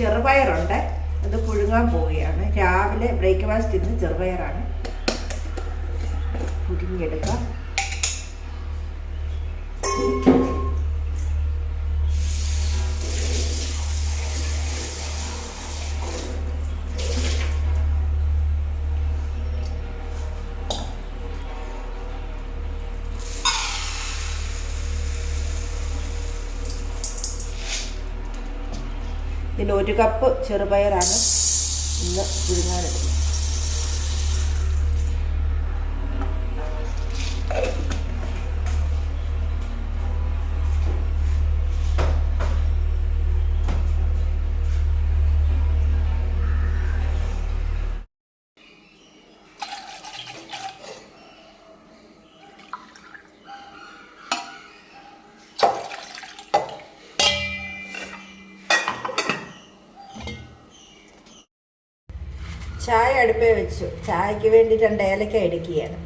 ചെറുപയറുണ്ട്. അത് പുഴുങ്ങാൻ പോവുകയാണ്. രാവിലെ ബ്രേക്ക്ഫാസ്റ്റ് ഇന്ന് ചെറുപയറാണ്. പുഴുങ്ങിയെടുക്കാം. ഇതിൽ ഒരു കപ്പ് ചെറുപയറാണ് ഇന്ന് പുഴുങ്ങാനെടുക്കുന്നത്. ചായ അടുപ്പേ വെച്ചു. ചായക്ക് വേണ്ടി രണ്ട് ഏലക്ക എടുക്കുകയാണ്.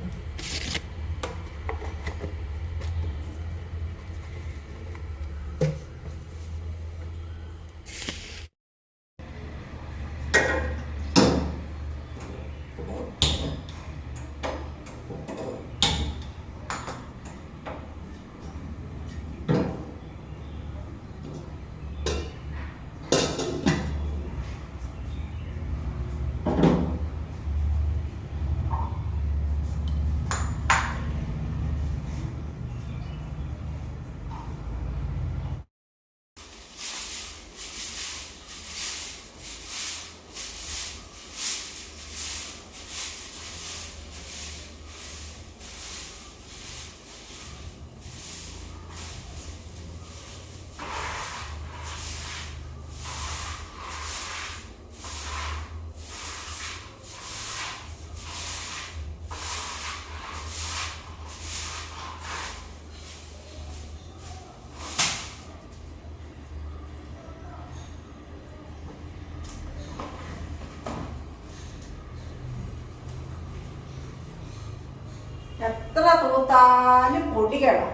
എത്ര തൂത്താലും പൊടികളാണ്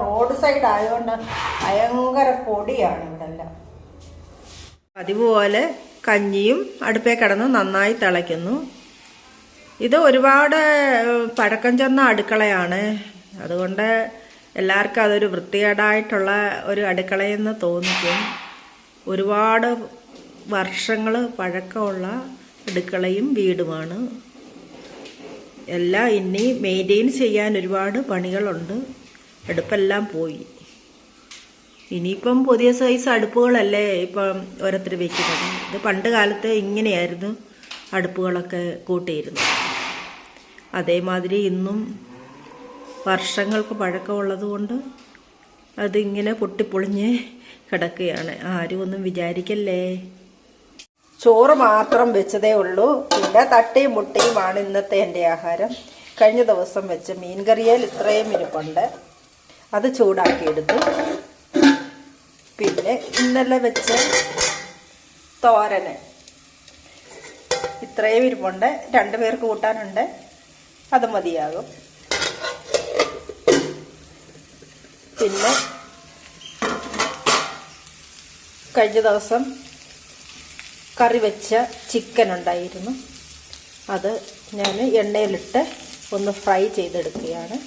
റോഡ് സൈഡ് ആയതുകൊണ്ട് ഭയങ്കര പൊടിയാണ് ഇവിടെ എല്ലാം അതുപോലെ കഞ്ഞിയും അടുപ്പേ കിടന്ന് നന്നായി തിളയ്ക്കുന്നു. ഇത് ഒരുപാട് പഴക്കം ചെന്ന അടുക്കളയാണ്. അതുകൊണ്ട് എല്ലാവർക്കും അതൊരു വൃത്തികേടായിട്ടുള്ള ഒരു അടുക്കളയെന്ന് തോന്നിക്കും. ഒരുപാട് വർഷങ്ങൾ പഴക്കമുള്ള അടുക്കളയും വീടുമാണ്. എല്ലാം ഇനി മെയിന്റെയിൻ ചെയ്യാൻ ഒരുപാട് പണികളുണ്ട്. അടുപ്പെല്ലാം പോയി. ഇനിയിപ്പം പുതിയ സൈസ് അടുപ്പുകളല്ലേ ഇപ്പം ഓരോരുത്തർ വെക്കുന്നത്. ഇത് പണ്ട് കാലത്ത് ഇങ്ങനെയായിരുന്നു അടുപ്പുകളൊക്കെ കൂട്ടിയിരുന്നു അതേമാതിരി ഇന്നും വർഷങ്ങൾക്ക് പഴക്കമുള്ളത് കൊണ്ട് അതിങ്ങനെ പൊട്ടിപ്പൊളിഞ്ഞ് കിടക്കുകയാണ്. ആരും ഒന്നും വിചാരിക്കല്ലേ? ചോറ് മാത്രം വെച്ചതേ ഉള്ളൂ. പിന്നെ തട്ടിയും മുട്ടയുമാണ് ഇന്നത്തെ എന്റെ ആഹാരം. കഴിഞ്ഞ ദിവസം വെച്ച മീൻകറിയാൽ ഇത്രയും ഇരിപ്പുണ്ട്. അത് ചൂടാക്കിയെടുത്തു. പിന്നെ ഇന്നലെ വെച്ച തോരന്. ഇത്രയും ഇരിപ്പുണ്ട്. രണ്ടു പേർക്ക് കൂട്ടാനുണ്ട്. അത് മതിയാകും. പിന്നെ കഴിഞ്ഞ ദിവസം കറി വെച്ച ചിക്കൻ ഉണ്ടായിരുന്നു അത് ഞാൻ എണ്ണയിലിട്ട് ഒന്ന് ഫ്രൈ ചെയ്തെടുക്കുകയാണ്.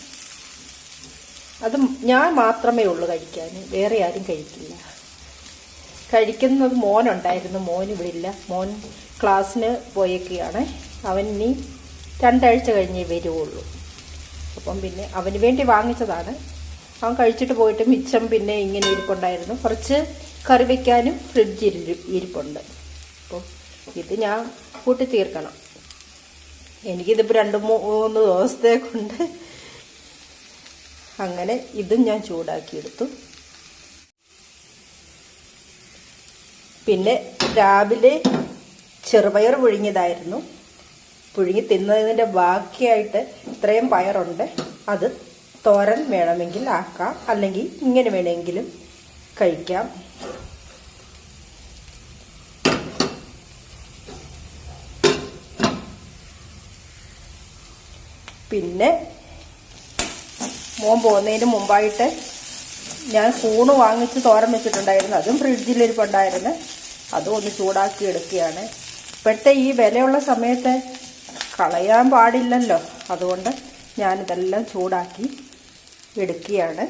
അത് ഞാൻ മാത്രമേ ഉള്ളൂ കഴിക്കാൻ. വേറെ ആരും കഴിക്കില്ല. കഴിക്കുന്നത് മോനുണ്ടായിരുന്നു. മോൻ ഇവിടെ ഇല്ല മോൻ ക്ലാസ്സിന് പോയേക്കുകയാണ്. അവൻ ഇനി രണ്ടാഴ്ച കഴിഞ്ഞേ വരുവുള്ളൂ. അപ്പം പിന്നെ അവന് വേണ്ടി വാങ്ങിച്ചതാണ്. അവൻ കഴിച്ചിട്ട് പോയിട്ട് മിച്ചം പിന്നെ ഇങ്ങനെ ഇരിപ്പുണ്ടായിരുന്നു. കുറച്ച് കറി വയ്ക്കാനും ഫ്രിഡ്ജിൽ ഇരിപ്പുണ്ട്. അപ്പോൾ ഇത് ഞാൻ കൂട്ടി തീർക്കണം എനിക്കിതിപ്പോൾ രണ്ട് മൂന്ന് ദിവസത്തെ കൊണ്ട് അങ്ങനെ ഇതും ഞാൻ ചൂടാക്കിയെടുത്തു. പിന്നെ രാവിലെ ചെറുപയർ പുഴുങ്ങിയതായിരുന്നു. പുഴുങ്ങി തിന്നതിന്റെ ബാക്കിയായിട്ട് ഇത്രയും പയറുണ്ട്. അത് തോരൻ വേണമെങ്കിൽ ആക്കാം. അല്ലെങ്കിൽ ഇങ്ങനെ വേണമെങ്കിലും കഴിക്കാം. പിന്നെ മോൻ പോകുന്നതിന് മുമ്പായിട്ട് ഞാൻ കൂണ് വാങ്ങിച്ച് തോരം വെച്ചിട്ടുണ്ടായിരുന്നു. അതും ഫ്രിഡ്ജിലിരിപ്പുണ്ടായിരുന്നു അതും ഒന്ന് ചൂടാക്കി എടുക്കുകയാണ്. ഇപ്പോഴത്തെ ഈ വിലയുള്ള സമയത്ത് കളയാൻ പാടില്ലല്ലോ. അതുകൊണ്ട് ഞാനിതെല്ലാം ചൂടാക്കി എടുക്കുകയാണ്.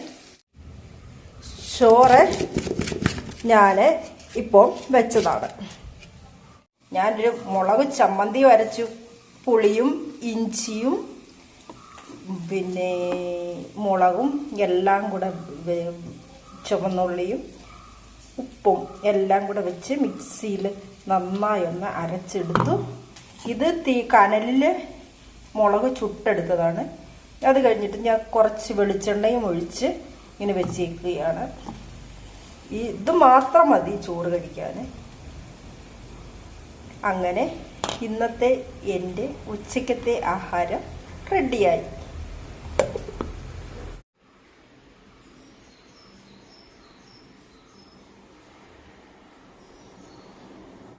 ചോറ് ഞാൻ ഇപ്പോൾ വെച്ചതാണ്. ഞാനൊരു മുളക് ചമ്മന്തി വരച്ചു. പുളിയും ഇഞ്ചിയും പിന്നെ മുളകും എല്ലാം കൂടെ ചുവന്നുള്ളിയും ഉപ്പും എല്ലാം കൂടെ വെച്ച് മിക്സിയിൽ നന്നായി ഒന്ന് അരച്ചെടുത്തു. ഇത് തീ കനലിൽ മുളക് ചുട്ടെടുത്തതാണ്. അത് കഴിഞ്ഞിട്ട് ഞാൻ കുറച്ച് വെളിച്ചെണ്ണയും ഒഴിച്ച് ഇങ്ങനെ വെച്ചേക്കുകയാണ്. ഈ ഇത് മാത്രം മതി ചോറ് കഴിക്കാൻ അങ്ങനെ ഇന്നത്തെ എന്റെ ഉച്ചക്കത്തെ ആഹാരം റെഡിയായി.